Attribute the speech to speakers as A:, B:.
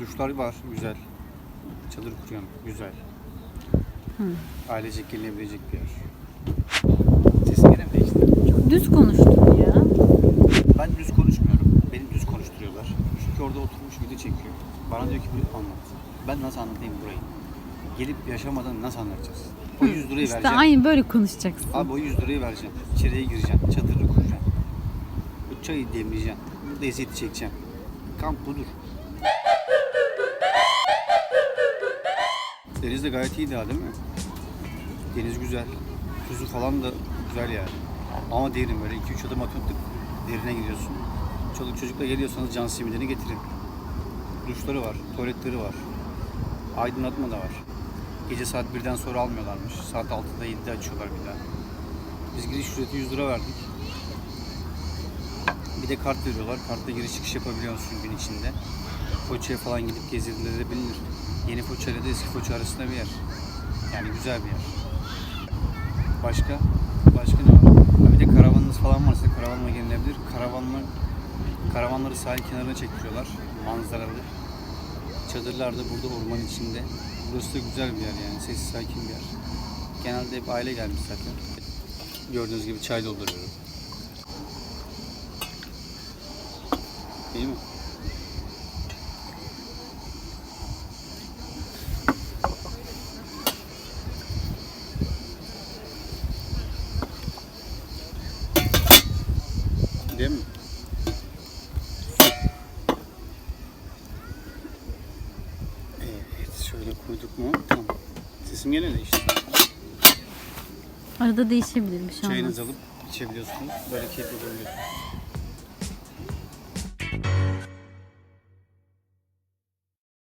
A: Duşlar var güzel. Çadır kuruyorum güzel. Ailecek gelinebilecek bir yer. Sesim gene mi değişti?
B: Çok düz konuştun ya.
A: Ben düz konuşmuyorum. Beni düz konuşturuyorlar. Çünkü orada oturmuş video çekiyor. Bana diyor ki anlat. Ben nasıl anlatayım burayı? Gelip yaşamadan nasıl anlatacağız? O 100 lirayı
B: İşte
A: vereceğim.
B: aynı böyle konuşacaksın.
A: Abi o 100 lirayı vereceğim. İçeriye gireceksin. Çadırı kuracaksın. Bu çayı demleyeceksin. Bu eziyeti çekeceksin. Kamp budur. Deniz de gayet iyi daha değil mi? Deniz güzel. Tuzu falan da güzel yani. Ama derin böyle 2-3 adım atıyorduk. Derine gidiyorsun. Çoluk çocukla geliyorsanız can simidini getirin. Duşları var, tuvaletleri var. Aydınlatma da var. Gece saat 1'den sonra almıyorlarmış. Saat 6'da 7'de açıyorlar bir daha. Biz giriş ücreti 100 lira verdik. Bir de kart veriyorlar. Kartla giriş çıkış yapabiliyorsun gün içinde. Foça'ya falan gidip gezdirilebilir. Yeni Foça ile de eski Foça arasında bir yer. Yani güzel bir yer. Başka? Başka ne var? Bir de karavanınız falan varsa karavanla gelinebilir. Karavanla karavanları sahil kenarına çektiriyorlar. Manzaralı. Çadırlar da burada orman içinde. Burası da güzel bir yer yani. Sessiz sakin bir yer. Genelde hep aile gelmiş zaten. Gördüğünüz gibi çay dolduruyorum. İyi mi? Değil mi? Evet, şöyle koyduk mu? Tamam. Sesim gene değişti.
B: Arada değişebilir bir şey olmaz.
A: Çayınızı alıp içebiliyorsunuz. Böyle keyif yapabiliyorsunuz.